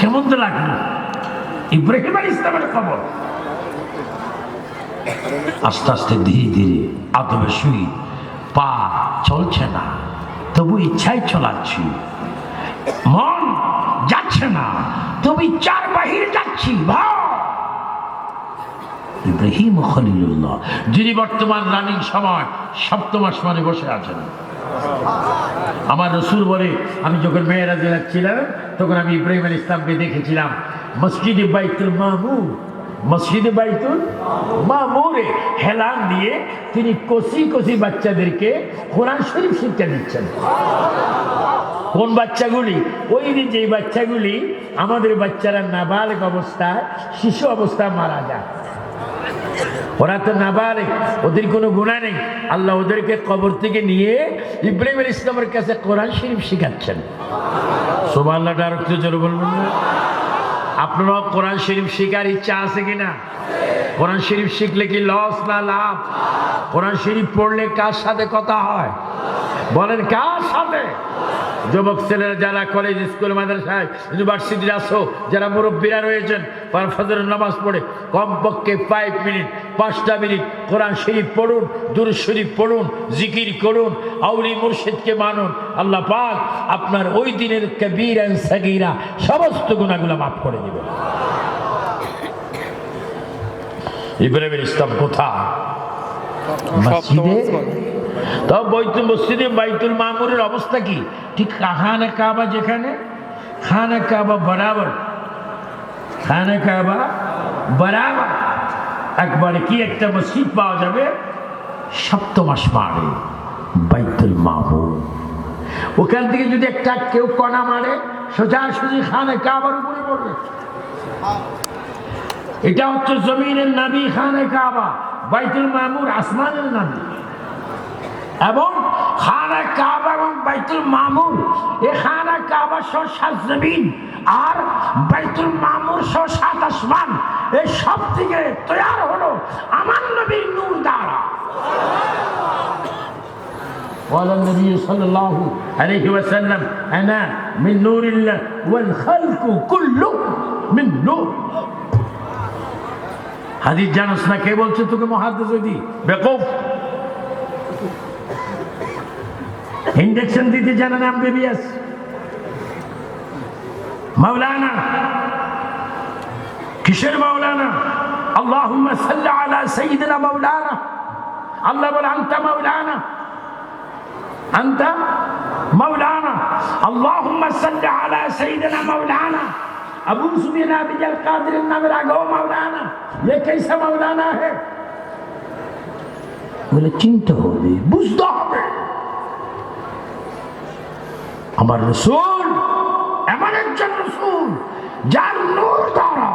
কেমন তো লাগল? ইব্রাহিম আল ইসলামের খবর। আস্তে আস্তে ধীরে ধীরে আদবে শুই, পা চলছে না, তবু ইচ্ছাই চলাচ্ছি। মন যাচ্ছে না, তবু চার বাহির যাচ্ছি ইব্রাহিম খলিলুল্লাহ, যিনি বর্তমান রানিং সময়, সপ্তম আসমানে বসে আছেন। আমার রসুল বলে, আমি যখন মেয়েরাজে যাচ্ছিলাম তখন আমি ইব্রাহিম আল ইসলামকে দেখেছিলাম, মসজিদে বাইতুল মামুর, মসজিদে বাইতুল মামুরে হেলান দিয়ে তিনি কষি কষি বাচ্চাদেরকে কোরআন শরীফ শিক্ষা দিচ্ছেন। কোন বাচ্চাগুলি? ওই যে যেই বাচ্চাগুলি আমাদের বাচ্চারা নাবালক অবস্থায়, শিশু অবস্থায় মারা যায়। ওরা তো নাবালেক, ওদের কোনো গুণা নেই। আল্লাহ ওদেরকে কবর থেকে নিয়ে ইব্রাহিম ইসলামের কাছে কোরআন শরীফ শিখাচ্ছেন। সোমা আল্লাহটা আর একটু জোরে বলবেন আপনারাও কোরআন শরীফ শেখার ইচ্ছা আছে কিনা? কোরআন শরীফ শিখলে কি লস না লাভ? কোরআন শরীফ পড়লে কার সাথে কথা হয়? বলেন, কার সাথে? যুবক ছেলেরা যারা কলেজ স্কুল মাদ্রাসায় ইউনিভার্সিটির আসো, যারা মুরব্বীরা রয়েছেন ফজরের নামাজ পড়ে, কমপক্ষে ফাইভ মিনিট পাঁচটা মিনিট কোরআন শরীফ পড়ুন দুর শরীফ পড়ুন, জিকির করুন, আউলি মুর্শিদকে মানুন, আল্লাহ পাক আপনার ওই দিনের কবির অ্যান্ড সাগিরা সমস্ত গুণাগুলো মাফ করে দেবেন। ইব্রাহিম ইসলাম কোথায়? বৈতুল মসজিদে বাইতুল মামুরের অবস্থা কি? ঠিক খানে কাবা যেখানে? খানে কাবা বরাবর খানে ওখান থেকে যদি একটা কেউ কণা মারে সোজাসুজি খানে কাবার উপরে পড়বে এটা হচ্ছে জমিনের নাবি খানে কাবা বাইতুল মামুর আসমানের নাবি এবং খানা কাবা বাইতুল মামুর এ খানা কাবা সহ সাত জমিন আর বাইতুল মামুর সহ সাত আসমান এই সব থেকে তৈরি হলো আমার নবীর নূর দ্বারা قال النبي صلى الله عليه وسلم أنا من نور الله والخلق كله من نور হাদিস জানোস না কে বলছে তোকে মহাদ্দেশ ইঞ্জেকশন দিতে জানেন এমবিবিএস মাওলানা, কিসের মাওলানা? আল্লাহুম্মা সাল্লি আলা সাইয়্যিদিনা মাওলানা। আল্লাহ বলে, আনতা মাওলানা। আনতা মাওলানা। আল্লাহুম্মা সাল্লি আলা সাইয়্যিদিনা মাওলানা। ابو سبینا بجل قادر نام راگو مولانا یہ کیسا مولانا ہے بولے چنتا ہوگی بوجھتا ہوگی আমার রসুল, এমন একজন রসুল যার নূর দ্বারা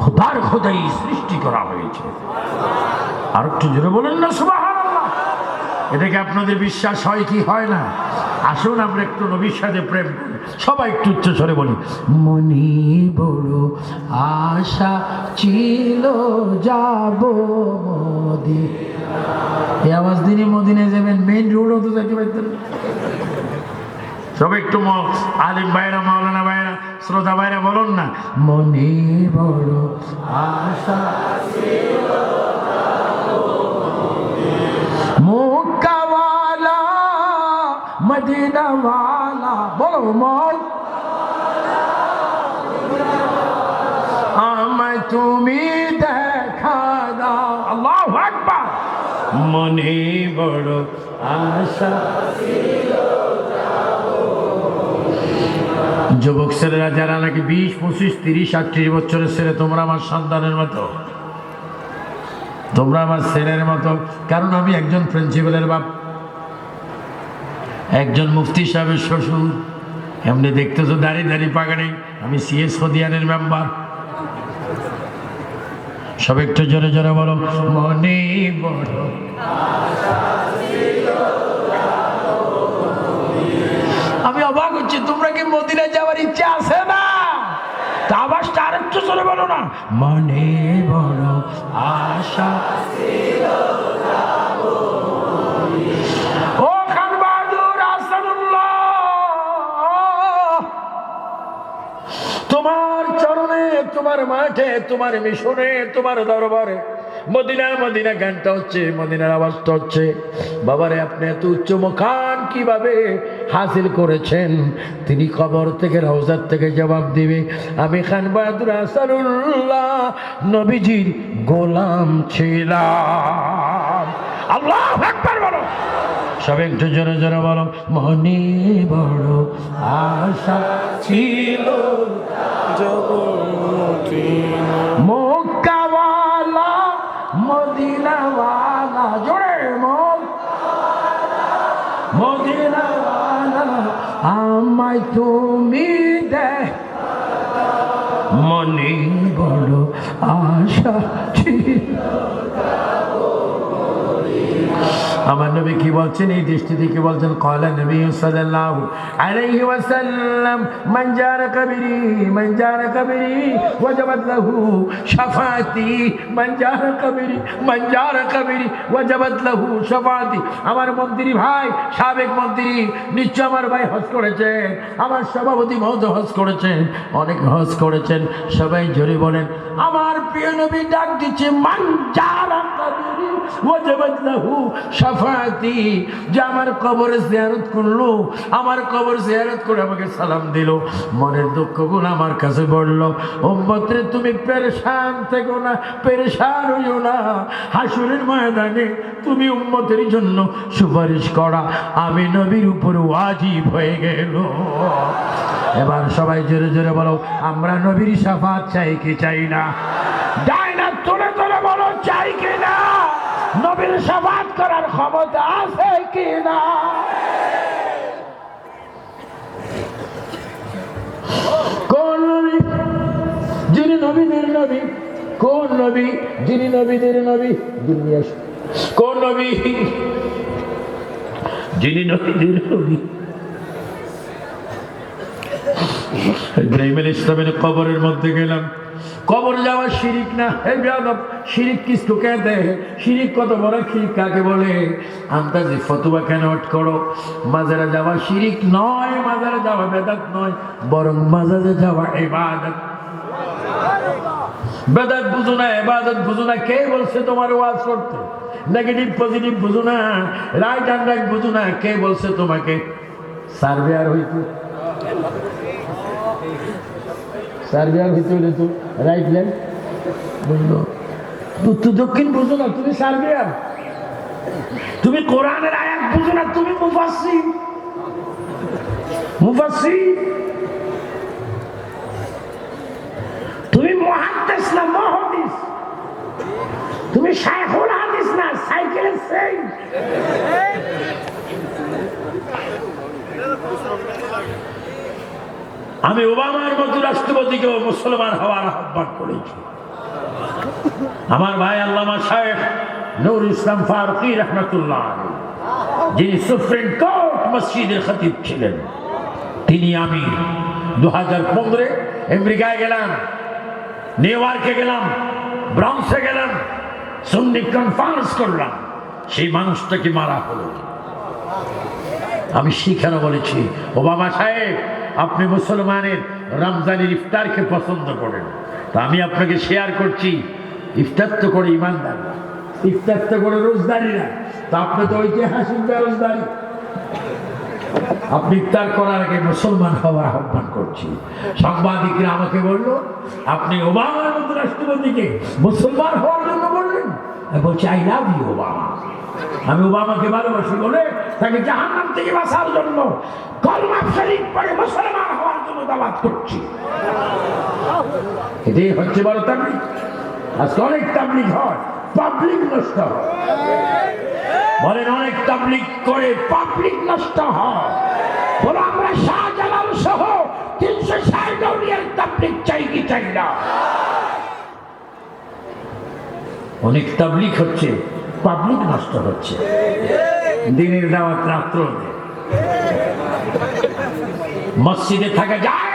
খোদার খোদাই সৃষ্টি করা হয়েছে। আর একটু জোরে বলেন না সুবাহ এটাকে আপনাদের বিশ্বাস হয় কি হয় না? আসুন, আমরা একটু নবীর সাথে প্রেম করি। সবাই একটু উচ্চ স্বরে বলি, মনি বড় আশা ছিল যাব এই আওয়াজ দিনই মদিনে যাবেন মেইন রোডও তো যেতে পারতেন সবাই একটু আলিম ভাইরা মাওলানা ভাইরা শ্রোতা ভাইরা বলুন না, মনে বড় আশা বলো তুমি দেখা দাও। আল্লাহ মনে বড় আশা যুবক ছেলেরা, যারা নাকি বিশ, পঁচিশ, তিরিশ, আটত্রিশ বছরের ছেলে, তোমরা আমার সন্তানের মতো। তোমরা আমার ছেলের মতো। কারণ আমি একজন প্রিন্সিপালের বাপ। একজন মুফতি সাহেবের শ্বশুর। এমনি দেখতেছো দাঁড়িয়ে দাঁড়িয়ে পাগাড়ি আমি সিএস সদিয়ানের মেম্বার সব একটু জোরে জোরে বলো, মনে বড় আমি অবাক হচ্ছি, তোমরা মদিনা যাওয়ার ইচ্ছা আছে না? তা আবাসটা আরেকটু জোরে বলো না। মনে বড় আশা তোমার চরণে, তোমার মাঠে, তোমার মিশনে, তোমার দরবারে মদিনা মদিনা গানটা হচ্ছে, মদিনার আওয়াজটা হচ্ছে। বাবারে, আপনি এত উচ্চ মকান কীভাবে হাসিল করেছেন। তিনি কবর থেকে রওজার থেকে জবাব দিবে। আমি খান বাহাদুর আসারুল্লাহ নবীজির গোলাম ছিলাম। আল্লাহ একবার বলো। সবে একটু জোরে জোরে বলো। মনে বড় আশা ছিল, মক্কাওয়ালা, মদিনাওয়ালা, জোরে মদিনাওয়ালা আমায় তুমি দে। মনে বড় আশা ছিল। আমার নবী কি বলছেন? এই দৃষ্টিতে কি বলছেন? কলা নবী সাল্লাল্লাহু আলাইহি ওয়াসাল্লাম, মান জারা কবরি, মান জারা কবরি, ওয়াজাবাত লাহু শাফাতি, মান জারা কবরি, মান ওয়াজাবাত লাহু শাফাতি। আমার মন্ত্রী ভাই, সাবেক মন্ত্রী, নিশ্চয় আমার ভাই হজ করেছেন, আমার সভাপতি মহোদয় হজ করেছেন, অনেক হজ করেছেন। সবাই জোরে বলেন, আমার প্রিয় নবী ডাক দিচ্ছে, মান কবরি। ওয়াজাবাত যে আমার কবরে জিয়ারত করল, আমার কবর জিয়ারত করে আমাকে সালাম দিল। মনের দুঃখগুলো আমার কাছে বলল ওম্মত্রে তুমি পেরেশান থেকো না, পেরেশান হইও না। হাসুরের ময়দানে তুমি উম্মতের জন্য সুপারিশ করা। আমি নবীর উপর ওয়াজিব হয়ে গেল। এবার সবাই জোরে জোরে বলো, আমরা নবীর সাফাত চাই কি চাই না? নবীর সাফাত করার ক্ষমতা আছে কি কোন নবী? যিনি নবীদের নবী, কোন নবী? যিনি নবীদের নবী, দুনিয়া কোন নবী? যিনি নবীদের নবী। ইব্রাহিম ইসলামের কবরের মধ্যে গেলাম। কবর যাওয়া শিরিক না? হে যাদব শিরিক কিছু কে দেয় শিরিক কত বড় শিরিক কাকে বলে? আন্দাজি ফতুয়া কেন অট করো? মাজারে যাওয়া শিরিক নয়, মাজারে যাওয়া বেদাত নয়, বরং মাজারে যাওয়া এবাদত বেদাত বুঝো না এবাদত বুঝো না, কে বলছে তোমার ওয়াজ করতে নেগেটিভ পজিটিভ বুঝো না রাইট অ্যান্ড রাইট বুঝো না, কে বলছে তোমাকে? সার্ভে আর হইতে। সার্ভেয়ার ভিতরে হলে তো রাইট ল্যান্ড বুঝলো? উত্তর দক্ষিণ বুঝো না, তুমি সার্বিয়ার। তুমি কোরআনের আয়াত বুঝো না, তুমি মুফাসসি মুফাসসি তুমি মহাদ্দেশ না, মহাদিস? তুমি শাইখুল হাদিস না, সাইকেলের সেই। আমি ওবামার মতো রাষ্ট্রপতিকেও মুসলমান হওয়ার আহ্বান করেছি। আমার ভাই আল্লামা সাহেব নূর ইসলাম ফারুকি রহমতুল্লাহ যিনি সুপ্রিম কোর্ট মসজিদের খতিব ছিলেন, তিনি আমি দু হাজার পনেরো আমেরিকায় গেলাম, নিউ ইয়র্কে গেলাম ব্রাউন্সে গেলাম, সুন্নি কনফারেন্স করলাম, সেই মানুষটাকে মারা হলো। আমি শিখানো বলেছি, ওবামা সাহেব আপনি মুসলমানের রমজানের ইফতারকে পছন্দ করেন। তা আমি আপনাকে শেয়ার করছি। ইফতার তো করে ইমানদার ইফতার তো করে রোজদারি না। তা আপনি তো ঐতিহাসিক বেরোজদারি আপনি ইফতার করার আগে মুসলমান হওয়ার আহ্বান করছি। সাংবাদিকরা আমাকে বলল, আপনি ওবামার মতো রাষ্ট্রপতিকে মুসলমান হওয়ার জন্য বললেন? বলছি আই লাভ ইউ ওবামা আমি ওবামাকে ভালোবাসি বলে তাকে জাহান্নাম থেকে বাঁচার জন্য কলমা শরীফ পড়ে মুসলমান হওয়ার জন্য দাওয়াত করছি। এটাই হচ্ছে বড় তাবলিক আজকে অনেক তাবলিক হয়, পাবলিক নষ্ট হয়। বলেন অনেক তাবলিক করে পাবলিক নষ্ট হয়। আমরা শাহজালাল সহ তিনশো ষাট তাবলিক চাই কি চাই না? অনেক তাবলিক হচ্ছে। পাবলিক নষ্ট হচ্ছে। দিনের দাওয়াত রাত্র। মসজিদে থাকা যায়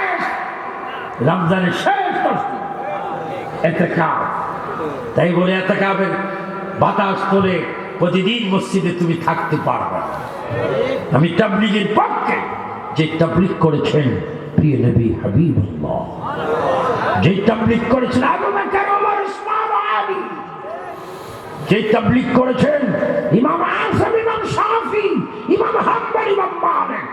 রমজানের শেষ এতে কাপ তাই বলে এত কাপের বাতাস তোলে প্রতিদিন মসজিদে তুমি থাকতে পারবে। আমি তাবলিগের পক্ষে যে তাবলিগ করেছেন, প্রিয় নবী হাবিবুল্লাহ, যে তাবলিক করেছেন আবু যে তাবলিক করেছেন ইমাম আজম ইমাম শাফি ইমাম হাম্বার ইমাম যে